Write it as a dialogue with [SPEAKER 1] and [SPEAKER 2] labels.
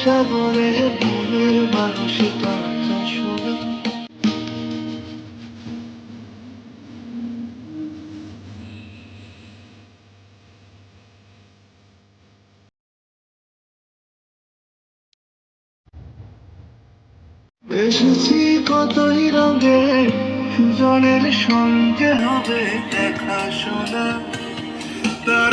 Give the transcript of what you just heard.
[SPEAKER 1] সাগরে মনের মানুষ কথা শোনা এসেছি কতই রঙে সুজনের সঙ্গে হবে দেখা শোনা তারে